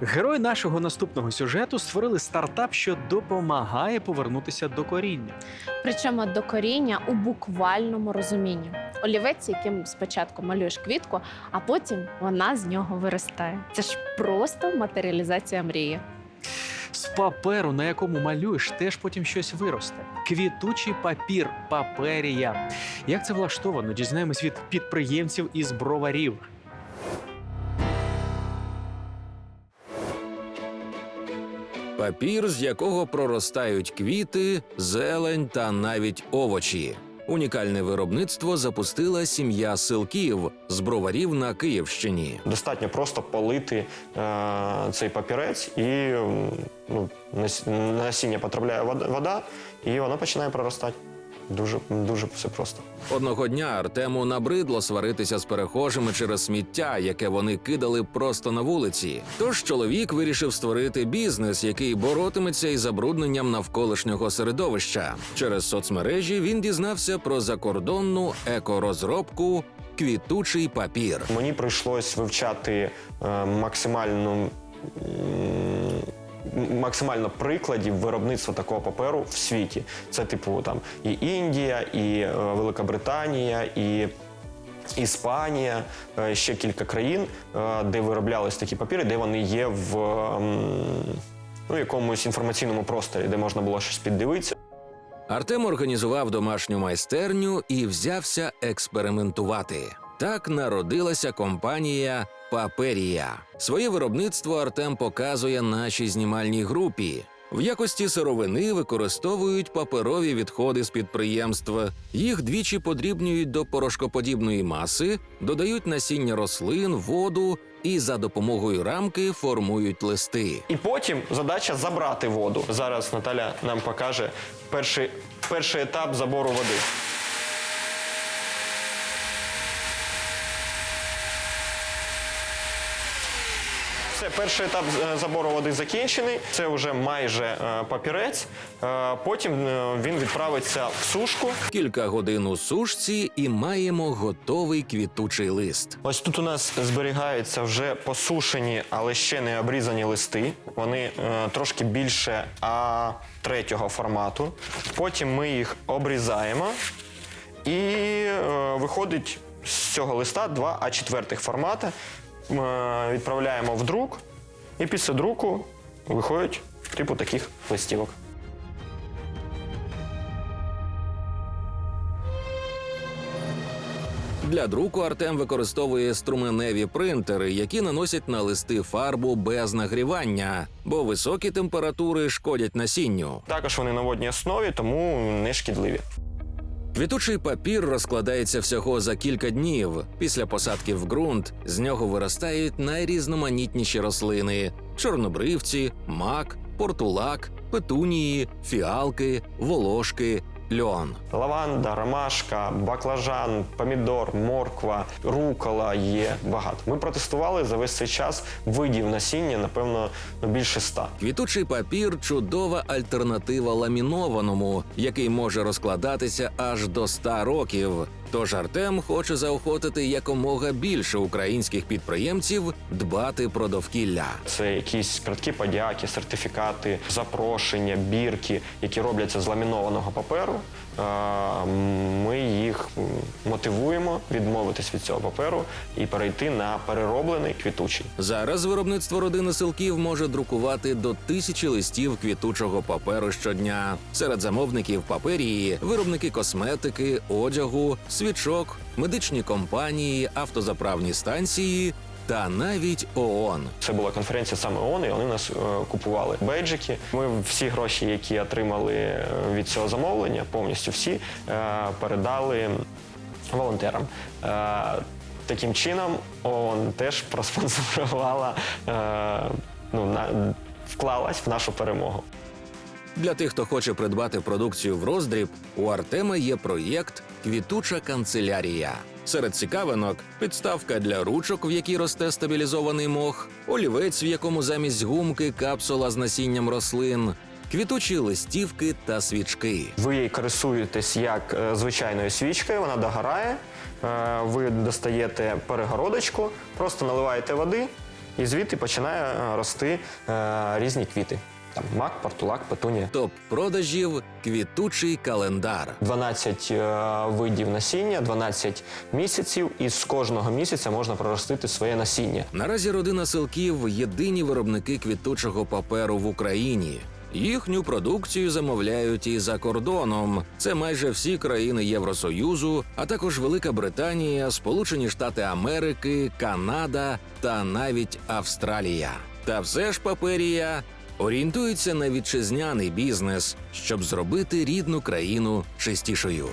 Герої нашого наступного сюжету створили стартап, що допомагає повернутися до коріння. Причому до коріння у буквальному розумінні. Олівець, яким спочатку малюєш квітку, а потім вона з нього виростає. Це ж просто матеріалізація мрії. З паперу, на якому малюєш, теж потім щось виросте. Квітучий папір, паперія. Як це влаштовано? Дізнаємось від підприємців із броварів. Папір, з якого проростають квіти, зелень та навіть овочі. Унікальне виробництво запустила сім'я Силків з броварів на Київщині. Достатньо просто полити е, цей папірець, і ну, насіння потрапляє вода, і воно починає проростати. Дуже, дуже все просто. Одного дня Артему набридло сваритися з перехожими через сміття, яке вони кидали просто на вулиці. Тож чоловік вирішив створити бізнес, який боротиметься із забрудненням навколишнього середовища. Через соцмережі він дізнався про закордонну екорозробку квітучий папір. Мені прийшлось вивчати е, максимальну. Максимально прикладів виробництва такого паперу в світі. Це типу там і Індія, і е, Велика Британія, і Іспанія, е, ще кілька країн, е, де вироблялись такі папіри, де вони є в м, ну, якомусь інформаційному просторі, де можна було щось піддивитися. Артем організував домашню майстерню і взявся експериментувати. Так народилася компанія Паперія. Своє виробництво Артем показує нашій знімальній групі. В якості сировини використовують паперові відходи з підприємств. Їх двічі подрібнюють до порошкоподібної маси, додають насіння рослин, воду і за допомогою рамки формують листи. І потім задача забрати воду. Зараз Наталя нам покаже перший, перший етап забору води. Все, перший етап е, забору води закінчений. Це вже майже е, папірець. Е, Потім він відправиться в сушку. Кілька годин у сушці і маємо готовий квітучий лист. Ось тут у нас зберігаються вже посушені, але ще не обрізані листи. Вони трошки більше А3 формату. Потім ми їх обрізаємо і виходить з цього листа два А4 формати. Відправляємо в друк, і після друку виходять типу таких листівок. Для друку Артем використовує струменеві принтери, які наносять на листи фарбу без нагрівання, бо високі температури шкодять насінню. Також вони на водній основі, тому не шкідливі. Квітучий папір розкладається всього за кілька днів. Після посадки в ґрунт з нього виростають найрізноманітніші рослини: чорнобривці, мак, портулак, петунії, фіалки, волошки, льон. Лаванда, ромашка, баклажан, помідор, морква, рукола є багато. Ми протестували за весь цей час видів насіння, напевно, ну, більше ста. Квітучий папір чудова альтернатива ламінованому, який може розкладатися аж до 100 років. Тож Артем хоче заохотити якомога більше українських підприємців дбати про довкілля. Це якісь краткі подяки, сертифікати, запрошення, бірки, які робляться з ламінованого паперу. Ми їх мотивуємо відмовитись від цього паперу і перейти на перероблений квітучий. Зараз виробництво родини силків може друкувати до тисячі листів квітучого паперу щодня. Серед замовників паперії виробники косметики, одягу, свічок, медичні компанії, автозаправні станції та навіть ООН. Це була конференція саме ООН, і вони нас е, купували бейджики. Ми всі гроші, які отримали е, від цього замовлення, повністю всі е, передали волонтерам. Таким чином, ООН теж проспонсорувала, ну, вклалась в нашу перемогу. Для тих, хто хоче придбати продукцію в роздріб, у Артема є проєкт Квітуча канцелярія. Серед цікавинок підставка для ручок, в якій росте стабілізований мох, олівець, в якому замість гумки капсула з насінням рослин, квітучі листівки та свічки. Ви її користуєтесь як е, звичайною свічкою, вона догорає. Е, Ви достаєте перегородочку, просто наливаєте води і звідти починає е, рости різні квіти. Там мак, портулак, петунія. Топ продажів квітучий календар. 12 е, видів насіння, 12 місяців, і з кожного місяця можна проростити своє насіння. Наразі родина селків єдині виробники квітучого паперу в Україні. Їхню продукцію замовляють і за кордоном. Це майже всі країни Євросоюзу, а також Велика Британія, Сполучені Штати Америки, Канада та навіть Австралія. Та все ж паперія орієнтується на вітчизняний бізнес, щоб зробити рідну країну чистішою.